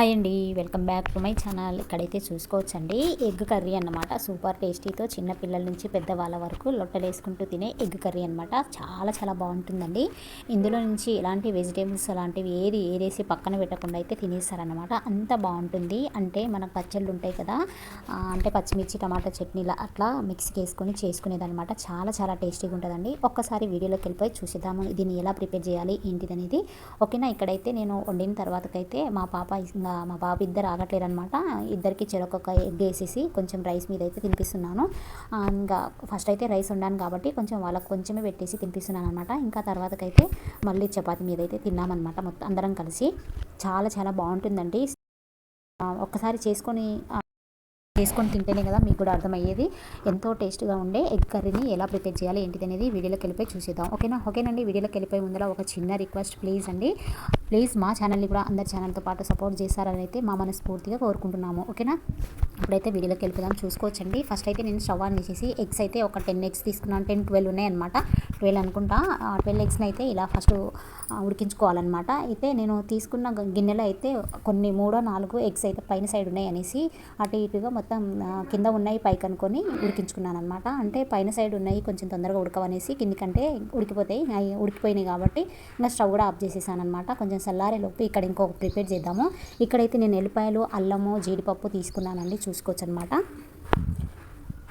Hi అండి welcome back to my channel. ఇక్కడైతే చూసుకోవచ్చండి. ఎగ్ కర్రీ అన్నమాట. సూపర్ టేస్టీతో చిన్న పిల్లల నుంచి పెద్దవాళ్ళ వరకు లొట్టలేసుకుంటూ తినే ఎగ్ కర్రీ అన్నమాట. చాలా చాలా బాగుంటుందండి. ఇందులో నుంచి ఎలాంటి వెజిటేబుల్స్ అలాంటివి ఏది ఏదేసి పక్కన పెట్టకుండా అయితే తినేస్తారనమాట అంత బాగుంటుంది. అంటే మన పచ్చళ్ళు ఉంటాయి కదా అంటే పచ్చిమిర్చి టమాటా చట్నీలా అట్లా మిక్స్కి వేసుకొని చేసుకునేదనమాట చాలా చాలా టేస్టీగా ఉంటుందండి. ఒక్కసారి వీడియోలోకి వెళ్ళిపోయి చూసేద్దాము దీన్ని ఎలా ప్రిపేర్ చేయాలి ఏంటిది అనేది ఓకేనా? ఇక్కడైతే నేను వండిన తర్వాతకైతే మా పాప ఇంకా మా బాబు ఇద్దరు ఆగట్లేరు అనమాట ఇద్దరికి చెరొక ఎగ్ వేసేసి కొంచెం రైస్ మీద అయితే తినిపిస్తున్నాను ఇంకా ఫస్ట్ అయితే రైస్ ఉండాను కాబట్టి కొంచెం వాళ్ళకి కొంచెమే పెట్టేసి తినిపిస్తున్నాను అనమాట ఇంకా తర్వాతకైతే మళ్ళీ చపాతి మీద అయితే తిన్నామన్నమాట మొత్తం అందరం కలిసి. చాలా చాలా బాగుంటుందండి. ఒక్కసారి చేసుకొని చేసుకొని తింటేనే కదా మీకు కూడా అర్థమయ్యేది. ఎంతో టేస్ట్గా ఉండే ఎగ్ కర్రీని ఎలా ప్రిపేర్ చేయాలి ఏంటిది అనేది వీడియోలోకి వెళ్ళిపోయి చూసేద్దాం. ఓకేనా? ఓకేనండి. వీడియోలోకి వెళ్ళిపోయి ముందర ఒక చిన్న రిక్వెస్ట్ ప్లీజ్ అండి. ప్లీజ్ మా ఛానల్ని కూడా అందరి ఛానల్తో పాటు సపోర్ట్ చేశారని అయితే మా మనస్ఫూర్తిగా కోరుకుంటున్నాము ఓకేనా? ఇప్పుడైతే వీడియోలోకి వెళ్ళిపోదాం. చూసుకోవచ్చండి. ఫస్ట్ అయితే నేను స్టవ్ ఆన్ చేసేసి ఎగ్స్ అయితే ఒక టెన్ ఎగ్స్ తీసుకున్నాను. టెన్ ట్వెల్వ్ ఉన్నాయన్నమాట. ట్వెల్వ్ అనుకుంటా. ట్వెల్వ్ ఎగ్స్ని అయితే ఇలా ఫస్ట్ ఉడికించుకోవాలన్నమాట. అయితే నేను తీసుకున్న గిన్నెలో అయితే కొన్ని మూడో నాలుగు ఎగ్స్ అయితే పైన సైడ్ ఉన్నాయి అనేసి అటు ఇటుగా మొత్తం కింద ఉన్నాయి పైకి అనుకొని ఉడికించుకున్నాను అనమాట అంటే పైన సైడ్ ఉన్నాయి కొంచెం తొందరగా ఉడకవనేసి కిందికంటే ఉడికిపోతాయి. ఉడికిపోయినాయి కాబట్టి ఇంకా స్టవ్ కూడా ఆఫ్ చేసేసాను అనమాట కొంచెం లోపు ఇక్కడ ఇంకొక ప్రిపేర్ చేద్దాము. ఇక్కడైతే నేను ఎల్లిపాయలు అల్లము జీడిపప్పు తీసుకున్నానండి. చూసుకోవచ్చు అనమాట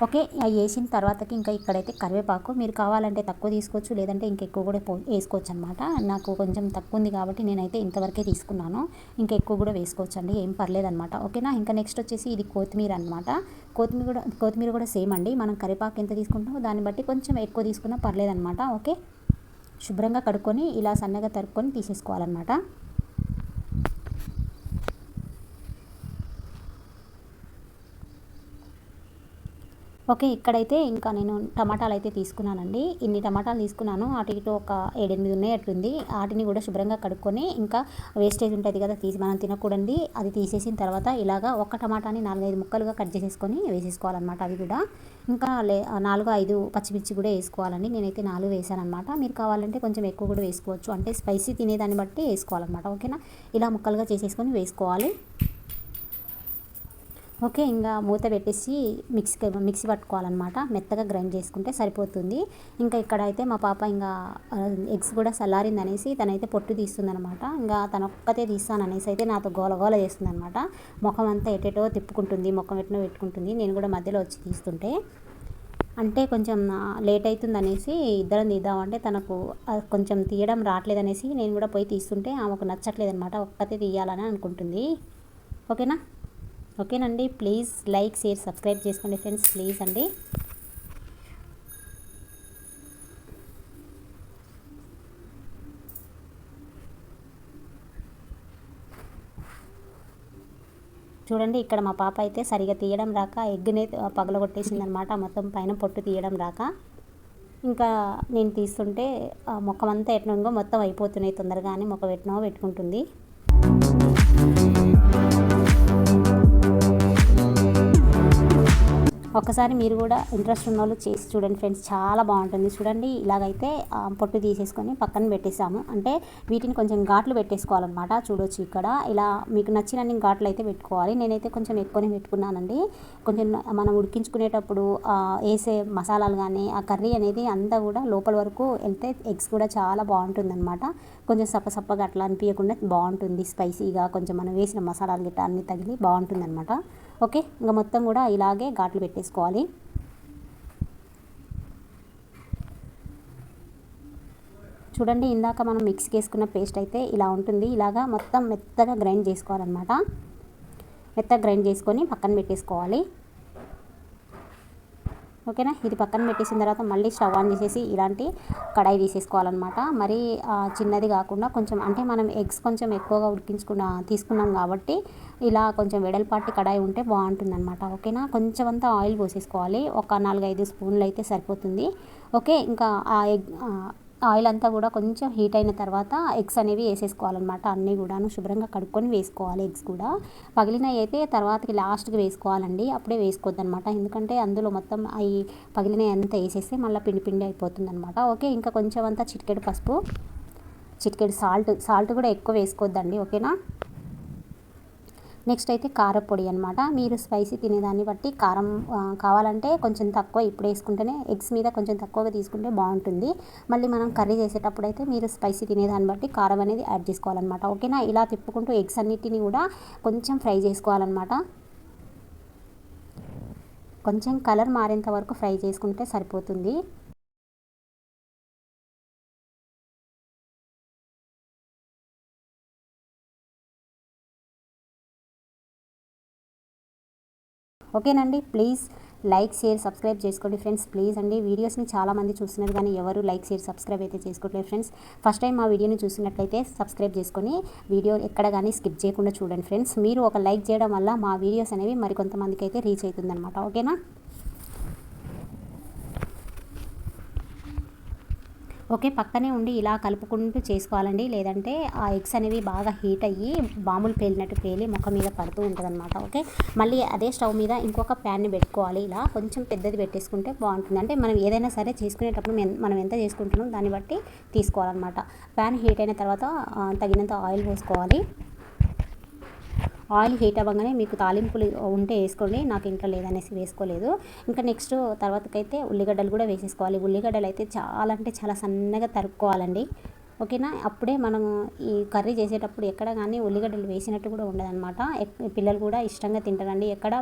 ఓకే వేసిన తర్వాతకి ఇంకా ఇక్కడైతే కరివేపాకు. మీరు కావాలంటే తక్కువ తీసుకోవచ్చు లేదంటే ఇంకా ఎక్కువ కూడా పో వేసుకోవచ్చు అనమాట నాకు కొంచెం తక్కువ ఉంది కాబట్టి నేనైతే ఇంతవరకే తీసుకున్నాను. ఇంకా ఎక్కువ కూడా వేసుకోవచ్చు అండి ఏం పర్లేదనమాట ఓకేనా? ఇంకా నెక్స్ట్ వచ్చేసి ఇది కొత్తిమీర అనమాట కొత్తిమీర కూడా కొత్తిమీర కూడా సేమ్ అండి. మనం కరివేపాకు ఎంత తీసుకుంటామో దాన్ని బట్టి కొంచెం ఎక్కువ తీసుకున్నా పర్లేదనమాట ఓకే? శుభ్రంగా కడుక్కొని ఇలా సన్నగా తరుక్కొని తీసేసుకోవాలన్నమాట. ఓకే ఇక్కడైతే ఇంకా నేను టమాటాలు అయితే తీసుకున్నానండి. ఇన్ని టమాటాలు తీసుకున్నాను. అటు ఇటు ఒక ఏడెనిమిది ఉన్నాయి అట్లుంది వాటిని కూడా శుభ్రంగా కడుక్కొని ఇంకా వేస్టేజ్ ఉంటుంది కదా తీసి మనం తినకూడదు అది తీసేసిన తర్వాత ఇలాగా ఒక టమాటాని నాలుగైదు ముక్కలుగా కట్ చేసేసుకొని వేసేసుకోవాలన్నమాట అవి కూడా. ఇంకా లే నాలుగు ఐదు పచ్చిమిర్చి కూడా వేసుకోవాలండి. నేనైతే నాలుగు వేసాను అనమాట మీరు కావాలంటే కొంచెం ఎక్కువ కూడా వేసుకోవచ్చు. అంటే స్పైసీ తినేదాన్ని బట్టి వేసుకోవాలన్నమాట. ఓకేనా? ఇలా ముక్కలుగా చేసేసుకొని వేసుకోవాలి. ఓకే ఇంకా మూత పెట్టేసి మిక్సీ మిక్సీ పట్టుకోవాలన్నమాట. మెత్తగా గ్రైండ్ చేసుకుంటే సరిపోతుంది. ఇంకా ఇక్కడ అయితే మా పాప ఇంకా ఎగ్స్ కూడా చల్లారింది అనేసి తనైతే పొట్టు తీస్తుందనమాట ఇంకా తన ఒక్కతే తీస్తాను అనేసి అయితే నాతో గోల గోల చేస్తుందనమాట ముఖం అంతా ఎటెటో తిప్పుకుంటుంది ముఖం ఎటనో పెట్టుకుంటుంది. నేను కూడా మధ్యలో వచ్చి తీస్తుంటే అంటే కొంచెం లేట్ అవుతుంది అనేసి ఇద్దరం తీద్దామంటే తనకు కొంచెం తీయడం రావట్లేదు అనేసి నేను కూడా పోయి తీస్తుంటే ఆమెకు నచ్చట్లేదు అనమాట ఒక్కతే తీయాలని అనుకుంటుంది. ఓకేనా? ఓకేనండి ప్లీజ్ లైక్ షేర్ సబ్స్క్రైబ్ చేసుకోండి ఫ్రెండ్స్ ప్లీజ్ అండి. చూడండి ఇక్కడ మా పాప అయితే సరిగా తీయడం రాక ఎగ్నే పగలగొట్టేసింది అనమాట మొత్తం పైన పొట్టు తీయడం రాక. ఇంకా నేను తీస్తుంటే ఆ ముఖం మొత్తం అయిపోతున్నాయి తొందరగానే అని ముఖం ఎట్నో పెట్టుకుంటుంది. ఒక్కసారి మీరు కూడా ఇంట్రెస్ట్ ఉన్న వాళ్ళు చేసి చూడండి ఫ్రెండ్స్ చాలా బాగుంటుంది. చూడండి ఇలాగైతే పొట్టు తీసేసుకొని పక్కన పెట్టేసాము అంటే వీటిని కొంచెం ఘాట్లు పెట్టేసుకోవాలన్నమాట. చూడొచ్చు ఇక్కడ. ఇలా మీకు నచ్చినన్ని ఘాట్లు అయితే పెట్టుకోవాలి. నేనైతే కొంచెం ఎక్కువనే పెట్టుకున్నానండి. కొంచెం మనం ఉడికించుకునేటప్పుడు వేసే మసాలాలు కానీ ఆ కర్రీ అనేది అంతా కూడా లోపల వరకు వెళ్తే ఎగ్స్ కూడా చాలా బాగుంటుంది కొంచెం సప్పసప్పగా అట్లా అనిపించకుండా బాగుంటుంది. స్పైసీగా కొంచెం మనం వేసిన మసాలాలు గిట్ట అన్ని తగిలి బాగుంటుంది అనమాట ఓకే ఇంకా మొత్తం కూడా ఇలాగే ఘాట్లు పెట్టేసుకోవాలి. చూడండి ఇందాక మనం మిక్స్ చేసుకున్న పేస్ట్ అయితే ఇలా ఉంటుంది. ఇలాగా మొత్తం మెత్తగా గ్రైండ్ చేసుకోవాలన్నమాట. మెత్తగా గ్రైండ్ చేసుకొని పక్కన పెట్టేసుకోవాలి. ఓకేనా? ఇది పక్కన పెట్టేసిన తర్వాత మళ్ళీ స్టవ్ ఆన్ చేసేసి ఇలాంటి కడాయి తీసేసుకోవాలన్నమాట. మరి చిన్నది కాకుండా కొంచెం అంటే మనం ఎగ్స్ కొంచెం ఎక్కువగా ఉడికించుకున్న తీసుకున్నాం కాబట్టి ఇలా కొంచెం వెడల్పాటి కడాయి ఉంటే బాగుంటుందన్నమాట. ఓకేనా? కొంచెం అంతా ఆయిల్ పోసేసుకోవాలి. ఒక నాలుగైదు స్పూన్లు అయితే సరిపోతుంది. ఓకే? ఇంకా ఆ ఎగ్ ఆయిల్ అంతా కూడా కొంచెం హీట్ అయిన తర్వాత ఎగ్స్ అనేవి వేసేసుకోవాలన్నమాట. అన్నీ కూడాను శుభ్రంగా కడుక్కొని వేసుకోవాలి ఎగ్స్ కూడా. పగిలినవి అయితే తర్వాతకి లాస్ట్కి వేసుకోవాలండి. అప్పుడే వేసుకోవద్దు అనమాట ఎందుకంటే అందులో మొత్తం అవి పగిలినవి అంతా వేసేస్తే మళ్ళీ పిండి పిండి అయిపోతుంది అనమాట ఓకే ఇంకా కొంచెం అంతా చిటికెడు పసుపు చిటికెడు సాల్ట్ సాల్ట్ కూడా ఎక్కువ వేసుకోవద్దండి. ఓకేనా? నెక్స్ట్ అయితే కారపొడి అనమాట మీరు స్పైసీ తినేదాన్ని బట్టి కారం కావాలంటే కొంచెం తక్కువ ఇప్పుడు వేసుకుంటేనే ఎగ్స్ మీద కొంచెం తక్కువగా తీసుకుంటే బాగుంటుంది. మళ్ళీ మనం కర్రీ చేసేటప్పుడు అయితే మీరు స్పైసీ తినేదాన్ని బట్టి కారం అనేది యాడ్ చేసుకోవాలన్నమాట. ఓకేనా? ఇలా తిప్పుకుంటూ ఎగ్స్ అన్నిటిని కూడా కొంచెం ఫ్రై చేసుకోవాలన్నమాట. కొంచెం కలర్ మారేంత వరకు ఫ్రై చేసుకుంటే సరిపోతుంది. ఓకేనండి. ప్లీజ్ లైక్ షేర్ సబ్స్క్రైబ్ చేసుకోండి ఫ్రెండ్స్. ప్లీజ్ అండి వీడియోస్ని చాలామంది చూస్తున్నారు కానీ ఎవరు లైక్ షేర్ సబ్స్క్రైబ్ అయితే చేసుకోవట్లేదు ఫ్రెండ్స్. ఫస్ట్ టైం మా వీడియోని చూసినట్లయితే సబ్స్క్రైబ్ చేసుకొని వీడియో ఎక్కడ కానీ స్కిప్ చేయకుండా చూడండి ఫ్రెండ్స్. మీరు ఒక లైక్ చేయడం వల్ల మా వీడియోస్ అనేవి మరికొంతమందికి అయితే రీచ్ అవుతుందన్నమాట. ఓకేనా? ఓకే పక్కనే ఉండి ఇలా కలుపుకుంటూ చేసుకోవాలండి. లేదంటే ఆ ఎగ్స్ అనేవి బాగా హీట్ అయ్యి బాంబులు పేలినట్టు పేలి ముఖం మీద పడుతూ ఉంటుందన్నమాట ఓకే? మళ్ళీ అదే స్టవ్ మీద ఇంకొక ప్యాన్ని పెట్టుకోవాలి. ఇలా కొంచెం పెద్దది పెట్టేసుకుంటే బాగుంటుంది. అంటే మనం ఏదైనా సరే చేసుకునేటప్పుడు మనం ఎంత చేసుకుంటున్నాం దాన్ని బట్టి తీసుకోవాలన్నమాట. ప్యాన్ హీట్ అయిన తర్వాత తగినంత ఆయిల్ పోసుకోవాలి. ఆయిల్ హీట్ అవ్వగానే మీకు తాలింపులు ఉంటే వేసుకోండి. నాకు ఇంట్లో లేదనేసి వేసుకోలేదు. ఇంకా నెక్స్ట్ తర్వాతకైతే ఉల్లిగడ్డలు కూడా వేసేసుకోవాలి. ఉల్లిగడ్డలు అయితే చాలా అంటే చాలా సన్నగా తరుక్కోవాలండి. ఓకేనా? అప్పుడే మనం ఈ కర్రీ చేసేటప్పుడు ఎక్కడ కానీ ఉల్లిగడ్డలు వేసినట్టు కూడా ఉండదన్నమాట. పిల్లలు కూడా ఇష్టంగా తింటారండి. ఎక్కడ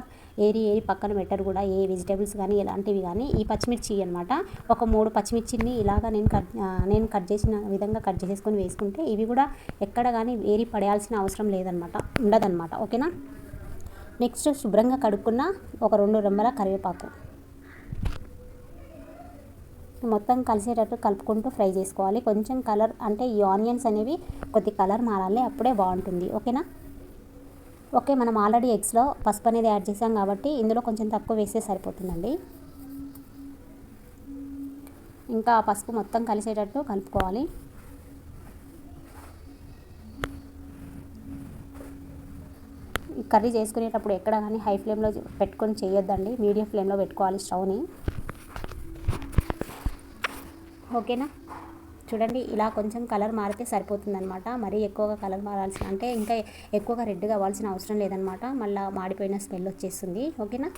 ఏరి ఏరి పక్కన పెట్టరు కూడా. ఏ వెజిటేబుల్స్ కానీ ఎలాంటివి కానీ. ఈ పచ్చిమిర్చి అనమాట ఒక మూడు పచ్చిమిర్చిని ఇలాగా నేను కట్ నేను కట్ చేసిన విధంగా కట్ చేసుకొని వేసుకుంటే ఇవి కూడా ఎక్కడ కానీ ఏరి పడేయాల్సిన అవసరం లేదనమాట ఉండదన్నమాట. ఓకేనా? నెక్స్ట్ శుభ్రంగా కడుక్కున్న ఒక రెండు రెమ్మల కరివేపాకు. మొత్తం కలిసేటట్టు కలుపుకుంటూ ఫ్రై చేసుకోవాలి. కొంచెం కలర్ అంటే ఈ ఆనియన్స్ అనేవి కొద్ది కలర్ మారాలి అప్పుడే బాగుంటుంది. ఓకేనా? ఓకే మనం ఆల్రెడీ ఎగ్స్లో పసుపు అనేది యాడ్ చేసాం కాబట్టి ఇందులో కొంచెం తక్కువ వేస్తే సరిపోతుందండి. ఇంకా పసుపు మొత్తం కలిసేటట్టు కలుపుకోవాలి. కర్రీ చేసుకునేటప్పుడు ఎక్కడ కానీ హై ఫ్లేమ్లో పెట్టుకొని చేయొద్దండి. మీడియం ఫ్లేమ్లో పెట్టుకోవాలి స్టవ్ని. ఓకేనా? చూడండి ఇలా కొంచెం కలర్ మారితే సరిపోతుందనమాట మరీ ఎక్కువగా కలర్ మారాల్సిన అంటే ఇంకా ఎక్కువగా రెడ్గా అవ్వాల్సిన అవసరం లేదనమాట మళ్ళీ మాడిపోయిన స్మెల్ వచ్చేస్తుంది. ఓకేనా?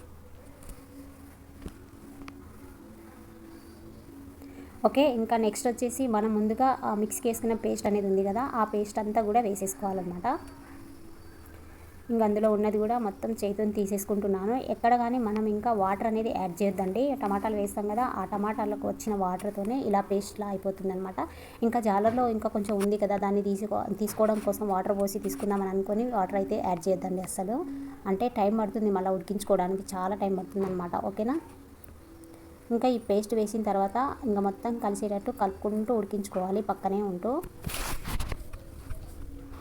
ఓకే ఇంకా నెక్స్ట్ వచ్చేసి మనం ముందుగా మిక్స్కి వేసుకున్న పేస్ట్ అనేది ఉంది కదా ఆ పేస్ట్ అంతా కూడా వేసేసుకోవాలన్నమాట. ఇంక అందులో ఉన్నది కూడా మొత్తం చేతిని తీసేసుకుంటున్నాను. ఎక్కడ కానీ మనం ఇంకా వాటర్ అనేది యాడ్ చేయొద్దండి. టమాటాలు వేస్తాం కదా ఆ టమాటాలకు వచ్చిన వాటర్తోనే ఇలా పేస్ట్లా అయిపోతుంది అనమాట ఇంకా జాలర్లో ఇంకా కొంచెం ఉంది కదా దాన్ని తీసుకో తీసుకోవడం కోసం వాటర్ పోసి తీసుకుందామని అనుకొని వాటర్ అయితే యాడ్ చేయొద్దండి అసలు అంటే టైం పడుతుంది మళ్ళీ ఉడికించుకోవడానికి చాలా టైం పడుతుంది అనమాట ఓకేనా? ఇంకా ఈ పేస్ట్ వేసిన తర్వాత ఇంకా మొత్తం కలిసేటట్టు కలుపుకుంటూ ఉడికించుకోవాలి పక్కనే ఉంటూ.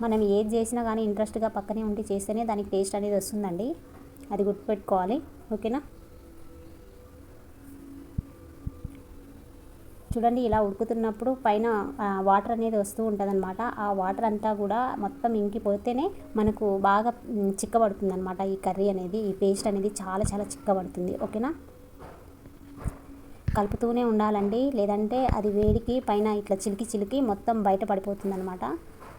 మనం ఏది చేసినా కానీ ఇంట్రెస్ట్గా పక్కనే ఉండి చేస్తేనే దానికి టేస్ట్ అనేది వస్తుందండి. అది గుర్తుపెట్టుకోవాలి. ఓకేనా? చూడండి ఇలా ఉడుకుతున్నప్పుడు పైన వాటర్ అనేది వస్తూ ఉంటుంది అనమాట ఆ వాటర్ అంతా కూడా మొత్తం ఇంకిపోతేనే మనకు బాగా చిక్కబడుతుంది అనమాట ఈ కర్రీ అనేది ఈ పేస్ట్ అనేది చాలా చాలా చిక్కబడుతుంది. ఓకేనా? కలుపుతూనే ఉండాలండి. లేదంటే అది వేడికి పైన ఇట్లా చిలికి చిలికి మొత్తం బయట పడిపోతుంది అనమాట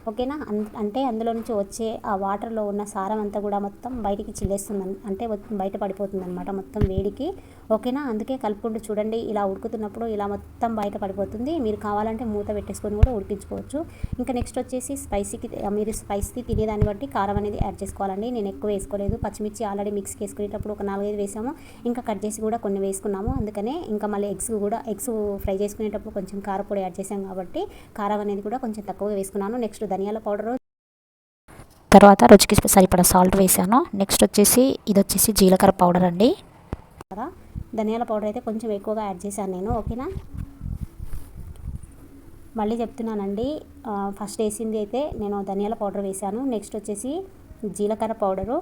ఓకేనా? అంటే అందులో నుంచి వచ్చే ఆ వాటర్లో ఉన్న సారం అంతా కూడా మొత్తం బయటికి చిల్లేస్తుంది అంటే బయట పడిపోతుంది అనమాట మొత్తం వేడికి. ఓకేనా? అందుకే కలుపుకుంటూ చూడండి. ఇలా ఉడుకుతున్నప్పుడు ఇలా మొత్తం బయట పడిపోతుంది. మీరు కావాలంటే మూత పెట్టేసుకొని కూడా ఉడికించుకోవచ్చు. ఇంకా నెక్స్ట్ వచ్చేసి స్పైసీకి మీరు స్పైసీ తినేదాన్ని బట్టి కారం అనేది యాడ్ చేసుకోవాలండి. నేను ఎక్కువ వేసుకోలేదు. పచ్చిమిర్చి ఆల్రెడీ మిక్స్కి వేసుకునేటప్పుడు ఒక నాలుగైదు వేసాము. ఇంకా కట్ చేసి కూడా కొన్ని వేసుకున్నాము. అందుకనే ఇంకా మళ్ళీ ఎగ్స్ కూడా ఎగ్స్ ఫ్రై చేసుకునేటప్పుడు కొంచెం కారపొడి యాడ్ చేసాం కాబట్టి కారం అనేది కూడా కొంచెం తక్కువగా వేసుకున్నాను. నెక్స్ట్ ధనియాల పౌడరు. తర్వాత రుచికి సరిపడా సాల్ట్ వేసాను. నెక్స్ట్ వచ్చేసి ఇది వచ్చేసి జీలకర్ర పౌడర్ అండి. ధనియాల పౌడర్ అయితే కొంచెం ఎక్కువగా యాడ్ చేశాను నేను ఓకేనా? మళ్ళీ చెప్తున్నానండి ఫస్ట్ వేసింది అయితే నేను ధనియాల పౌడర్ వేశాను. నెక్స్ట్ వచ్చేసి జీలకర్ర పౌడరు.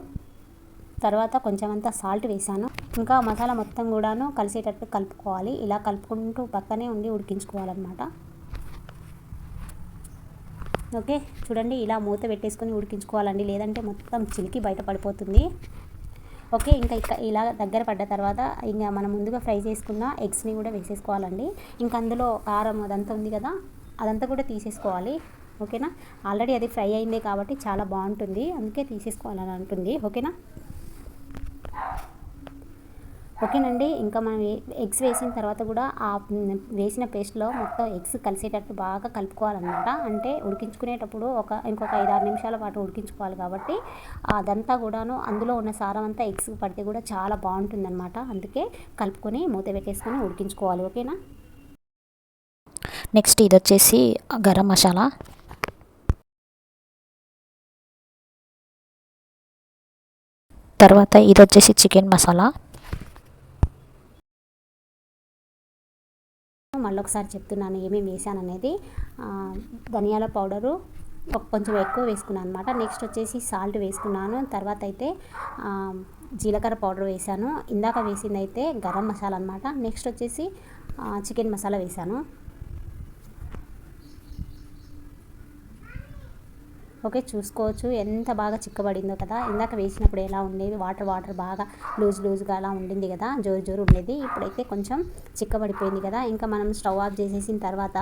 తర్వాత కొంచెం అంతా సాల్ట్ వేసాను ఇంకా మసాలా మొత్తం కూడాను కలిసేటట్టు కలుపుకోవాలి. ఇలా కలుపుకుంటూ పక్కనే ఉండి ఉడికించుకోవాలన్నమాట. ఓకే? చూడండి ఇలా మూత పెట్టేసుకొని ఉడికించుకోవాలండి. లేదంటే మొత్తం చిలికి బయట పడిపోతుంది. ఓకే ఇంకా ఇక ఇలా దగ్గర పడ్డ తర్వాత ఇంకా మనం ముందుగా ఫ్రై చేసుకున్న ఎగ్స్ని కూడా వేసేసుకోవాలండి. ఇంకా అందులో కారం అదంతా ఉంది కదా అదంతా కూడా తీసేసుకోవాలి. ఓకేనా? ఆల్రెడీ అది ఫ్రై అయింది కాబట్టి చాలా బాగుంటుంది. అందుకే తీసేసుకోవాలని అంటుంది. ఓకేనా? ఓకేనండి ఇంకా మనం ఎగ్స్ వేసిన తర్వాత కూడా ఆ వేసిన పేస్ట్లో మొత్తం ఎగ్స్ కలిసేటట్టు బాగా కలుపుకోవాలన్నమాట. అంటే ఉడికించుకునేటప్పుడు ఒక ఇంకొక ఐదు ఆరు నిమిషాల పాటు ఉడికించుకోవాలి కాబట్టి అదంతా కూడాను అందులో ఉన్న సారం అంతా ఎగ్స్ పడితే కూడా చాలా బాగుంటుందన్నమాట. అందుకే కలుపుకొని మూత పెట్టేసుకొని ఉడికించుకోవాలి ఓకేనా? నెక్స్ట్ ఇది వచ్చేసి గరం మసాలా. తర్వాత ఇది వచ్చేసి చికెన్ మసాలా. మళ్ళీ ఒకసారి చెప్తున్నాను ఏమేమి వేసాను అనేది ధనియాల పౌడరు కొంచెం ఎక్కువ వేసుకున్నాను అనమాట నెక్స్ట్ వచ్చేసి సాల్ట్ వేసుకున్నాను. తర్వాత అయితే జీలకర్ర పౌడర్ వేసాను. ఇందాక వేసింది అయితే గరం మసాలా అనమాట నెక్స్ట్ వచ్చేసి చికెన్ మసాలా వేసాను. ఓకే చూసుకోవచ్చు. ఎంత బాగా చిక్కబడిందో కదా. ఇందాక వేసినప్పుడు ఎలా ఉండేది? వాటర్ వాటర్ బాగా లూజ్ లూజ్గా అలా ఉండింది కదా. జోరు జోరు ఉండేది. ఇప్పుడైతే కొంచెం చిక్కబడిపోయింది కదా. ఇంకా మనం స్టవ్ ఆఫ్ చేసేసిన తర్వాత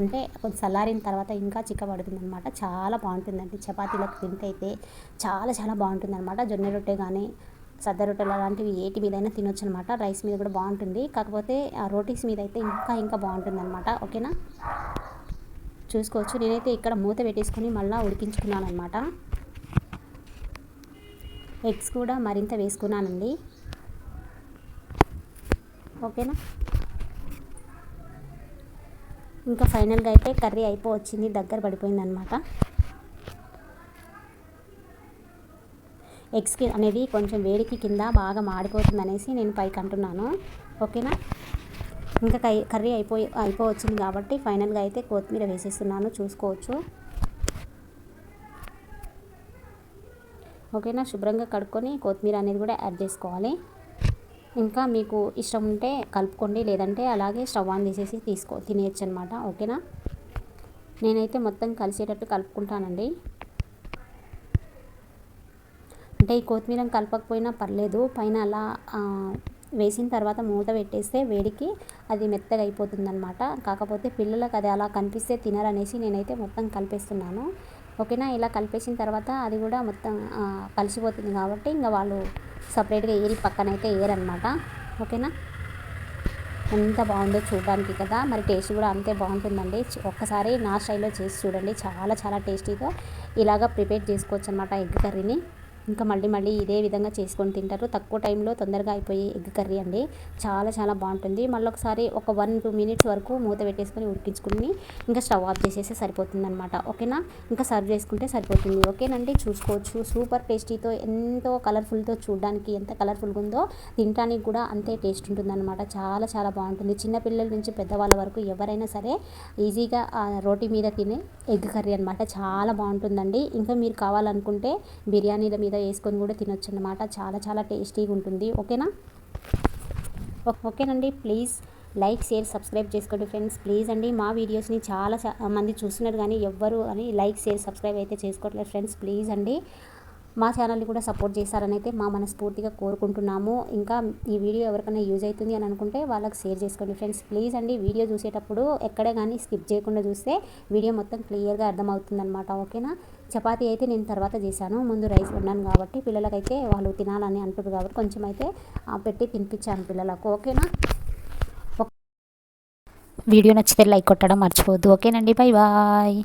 అంటే కొంచెం చల్లారిన తర్వాత ఇంకా చిక్కబడుతుంది అనమాట చాలా బాగుంటుందండి. చపాతీలకు తింటే అయితే చాలా చాలా బాగుంటుంది అనమాట జొన్న రొట్టె కానీ సద్ద రొట్టెలు అలాంటివి ఏటి మీదైనా తినొచ్చు అనమాట రైస్ మీద కూడా బాగుంటుంది. కాకపోతే ఆ రోటీస్ మీద అయితే ఇంకా ఇంకా బాగుంటుంది అనమాట ఓకేనా? చూసుకోవచ్చు. నేనైతే ఇక్కడ మూత పెట్టేసుకొని మళ్ళీ ఉడికించుకున్నాను అనమాట ఎగ్స్ కూడా మరింత వేసుకున్నానండి. ఓకేనా? ఇంకా ఫైనల్గా అయితే కర్రీ అయిపోవచ్చింది దగ్గర పడిపోయింది అనమాట ఎగ్స్కి అనేది కొంచెం వేడికి కింద బాగా మాడిపోతుంది అనేసి నేను పైకి అంటున్నాను. ఓకేనా? ఇంకా కర్రీ అయిపోయి అయిపోవచ్చింది కాబట్టి ఫైనల్గా అయితే కొత్తిమీర వేసేస్తున్నాను. చూసుకోవచ్చు. ఓకేనా? శుభ్రంగా కడుక్కొని కొత్తిమీర అనేది కూడా యాడ్ చేసుకోవాలి. ఇంకా మీకు ఇష్టం ఉంటే కలుపుకోండి. లేదంటే అలాగే స్టవ్ ఆన్ తీసేసి తీసుకో తినేయచ్చు అనమాట ఓకేనా? నేనైతే మొత్తం కలిసేటట్టు కలుపుకుంటానండి. అంటే ఈ కొత్తిమీర కలపకపోయినా పర్లేదు. పైన అలా వేసిన తర్వాత మూత పెట్టేస్తే వేడికి అది మెత్తగా అయిపోతుంది అనమాట కాకపోతే పిల్లలకు అది అలా కనిపిస్తే తినరనేసి నేనైతే మొత్తం కలిపేస్తున్నాను. ఓకేనా? ఇలా కలిపేసిన తర్వాత అది కూడా మొత్తం కలిసిపోతుంది కాబట్టి ఇంకా వాళ్ళు సపరేట్గా ఏరి పక్కన అయితే ఏరనమాట ఓకేనా? ఎంత బాగుందో చూడడానికి కదా! మరి టేస్ట్ కూడా అంతే బాగుంటుందండి. ఒక్కసారి నా స్టైల్లో చేసి చూడండి. చాలా చాలా టేస్టీగా ఇలాగ ప్రిపేర్ చేసుకోవచ్చు అనమాట ఎగ్ కర్రీని. ఇంకా మళ్ళీ మళ్ళీ ఇదే విధంగా చేసుకొని తింటారు. తక్కువ టైంలో తొందరగా అయిపోయే ఎగ్ కర్రీ అండి. చాలా చాలా బాగుంటుంది. మళ్ళీ ఒకసారి ఒక వన్ టూ మినిట్స్ వరకు మూత పెట్టేసుకొని ఉడికించుకుని ఇంకా స్టవ్ ఆఫ్ చేసేస్తే సరిపోతుంది అనమాట ఓకేనా? ఇంకా సర్వ్ చేసుకుంటే సరిపోతుంది. ఓకేనండి? చూసుకోవచ్చు. సూపర్ టేస్టీతో ఎంతో కలర్ఫుల్తో చూడడానికి ఎంత కలర్ఫుల్గా ఉందో తినడానికి కూడా అంతే టేస్ట్ ఉంటుందన్నమాట. చాలా చాలా బాగుంటుంది. చిన్నపిల్లల నుంచి పెద్దవాళ్ళ వరకు ఎవరైనా సరే ఈజీగా రోటీ మీద తినే ఎగ్ కర్రీ అనమాట చాలా బాగుంటుందండి. ఇంకా మీరు కావాలనుకుంటే బిర్యానీల మీద వేసుకొని కూడా తినొచ్చు అనమాట చాలా చాలా టేస్టీగా ఉంటుంది. ఓకేనా? ఓకేనండి. ప్లీజ్ లైక్ షేర్ సబ్స్క్రైబ్ చేసుకోండి ఫ్రెండ్స్. ప్లీజ్ అండి మా వీడియోస్ని చాలా మంది చూస్తున్నారు కానీ ఎవ్వరు అని లైక్ షేర్ సబ్స్క్రైబ్ అయితే చేసుకోవట్లేదు ఫ్రెండ్స్. ప్లీజ్ అండి మా ఛానల్ని కూడా సపోర్ట్ చేశారని అయితే మా మనస్ఫూర్తిగా కోరుకుంటున్నాము. ఇంకా ఈ వీడియో ఎవరికైనా యూజ్ అవుతుంది అని అనుకుంటే వాళ్ళకి షేర్ చేసుకోండి ఫ్రెండ్స్. ప్లీజ్ అండి వీడియో చూసేటప్పుడు ఎక్కడే కానీ స్కిప్ చేయకుండా చూస్తే వీడియో మొత్తం క్లియర్గా అర్థమవుతుంది అనమాట ఓకేనా? చపాతీ అయితే నేను తర్వాత చేశాను. ముందు రైస్ వండాను కాబట్టి పిల్లలకైతే వాళ్ళు తినాలని అంటారు కాబట్టి కొంచెం అయితే పెట్టి తినిపించాను పిల్లలకు. ఓకేనా? వీడియో నచ్చితే లైక్ కొట్టడం మర్చిపోవద్దు. ఓకేనండి. Bye bye.